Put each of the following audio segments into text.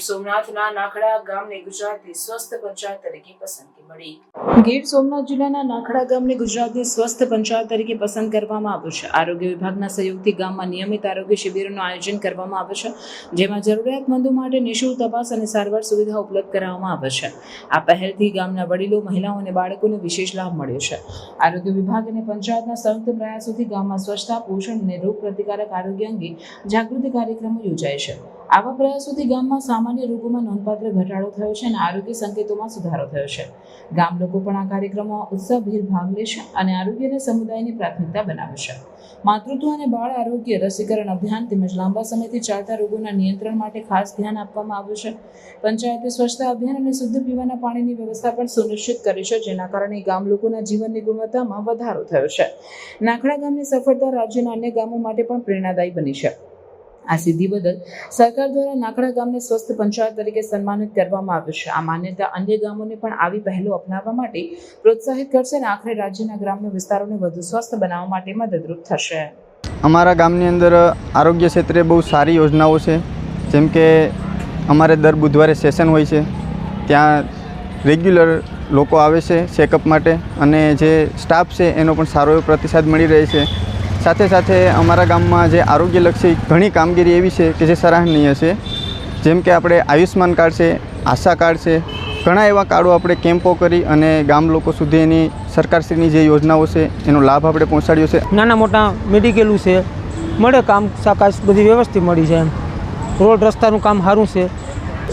સોમનાથના નાખડા ગામને ગુજરાતની સ્વસ્થ પંચાયત તરીકે પસંદગી મળી. ગીર સોમનાથ જિલ્લાના નાખડા ગામને ગુજરાતની સ્વસ્થ પંચાયત તરીકે પસંદ કરવામાં આવ્યું છે. આરોગ્ય વિભાગના સહયોગથી ગામમાં નિયમિત આરોગ્ય શિબિરોનું આયોજન કરવામાં આવે છે, જેમાં જરૂરિયાતમંદો માટે નિઃશુલ્ક તપાસ અને સારવાર સુવિધા ઉપલબ્ધ કરાવવામાં આવે છે. આ પહેલથી ગામના વડીલો, મહિલાઓ અને બાળકોને વિશેષ લાભ મળ્યો છે. આરોગ્ય વિભાગ અને પંચાયતના સંયુક્ત પ્રયાસોથી ગામમાં સ્વચ્છતા, પોષણ અને રોગ પ્રતિકારક આરોગ્ય અંગે જાગૃતિ કાર્યક્રમો યોજાય છે. આવા પ્રયાસોથી ગામમાં સામાન્ય રોગોમાં નોંધપાત્ર ઘટાડો થયો છે અને આરોગ્ય સંકેતોમાં સુધારો થયો છે. ગામ લોકો પણ આ કાર્યક્રમમાં ઉત્સાહભેર ભાગ લેશે અને આરોગ્ય અને સમુદાયની પ્રાથમિકતા બનાવે છે માતૃત્વ અને બાળ આરોગ્ય, રસીકરણ અભિયાન તેમજ લાંબા સમયથી ચાલતા રોગોના નિયંત્રણ માટે ખાસ ધ્યાન આપવામાં આવ્યું છે. પંચાયતે સ્વચ્છતા અભિયાન અને શુદ્ધ પીવાના પાણીની વ્યવસ્થા પણ સુનિશ્ચિત કરી છે, જેના કારણે ગામ લોકોના જીવનની ગુણવત્તામાં વધારો થયો છે. નાખડા ગામની સફળતા રાજ્યના અન્ય ગામો માટે પણ પ્રેરણાદાયી બની છે. આ સિદ્ધિ બદલ સરકાર દ્વારા નાકડા ગામને સ્વસ્થ પંચાયત તરીકે સન્માનિત કરવામાં આવ્યું છે. આ માન્યતા અન્ય ગામોને પણ આવી પહેલો અપનાવવા માટે પ્રોત્સાહિત કરશે અને આખરે રાજ્યના ગ્રામ્ય વિસ્તારોને વધુ સ્વસ્થ બનાવવા માટે મદદરૂપ થશે. અમારા ગામની અંદર આરોગ્ય ક્ષેત્રે બહુ સારી યોજનાઓ છે. જેમ કે અમારે દર બુધવારે સેશન હોય છે. ત્યાં રેગ્યુલર લોકો આવે છે ચેકઅપ માટે અને જે સ્ટાફ છે એનો પણ સારો એવો પ્રતિસાદ મળી રહે છે. સાથે સાથે અમારા ગામમાં જે આરોગ્યલક્ષી ઘણી કામગીરી એવી છે કે જે સરાહનીય છે. જેમ કે આપણે આયુષ્માન કાર્ડ છે આશા કાર્ડ છે ઘણા એવા કાર્ડો આપણે કેમ્પો કરી અને ગામ લોકો સુધી એની સરકારશ્રીની જે યોજનાઓ છે એનો લાભ આપણે પહોંચાડ્યો છે. નાના મોટા મેડિકલું છે મળે કામ સાકાશ બધી વ્યવસ્થિત મળી જાય એમ. રોડ રસ્તાનું કામ સારું છે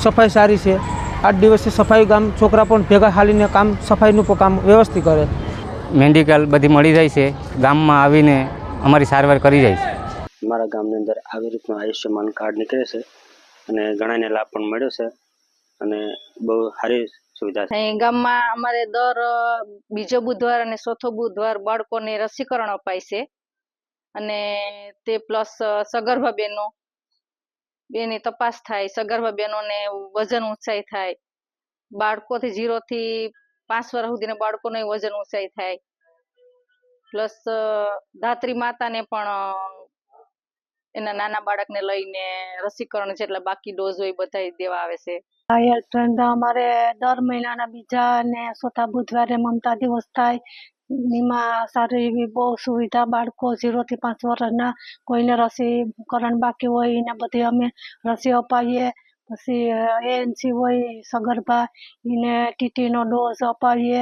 સફાઈ સારી છે. આઠ દિવસે સફાઈ કામ છોકરા પણ ભેગા હાલીને કામ સફાઈનું પણ કામ વ્યવસ્થિત કરે. મેડિકલ બધી મળી જાય છે. ગામમાં આવીને અમારી સારવાર કરી જાય છે. અમારા ગામની અંદર આવી રીતનું આયુષ્યમાન કાર્ડ નીકળે છે અને ઘણાને લાભ પણ મળ્યો છે અને બહુ સારી સુવિધા છે. અહીં ગામમાં અમારે દર બીજો બુધવાર અને ચોથો બુધવાર બાળકોને રસીકરણ અપાય છે. અને તે પ્લસ સગર્ભા બહેનો બેની તપાસ થાય સગર્ભા બહેનોને વજન ઊંચાઈ થાય. બાળકોથી જીરોથી પાંચ વર્ષ સુધીના બાળકોને વજન ઊંચાઈ થાય. પ્લસ ધાત્રી માતાને પણ એના નાના બાળકને લઈને રસીકરણ જેટલા બાકી ડોઝ હોય બધા દેવા આવે છે. ધંધા અમારે દર મહિનાના બીજા અને ચોથા બુધવારે મમતા દિવસ થાય. એમાં સારી એવી બહુ સુવિધા બાળકો ઝીરોથી પાંચ વર્ષના કોઈને રસીકરણ બાકી હોય એને બધી અમે રસી અપાવીએ પછી એએનસી હોય, સગર્ભા, એને ટીટીનો ડોઝ અપાવીએ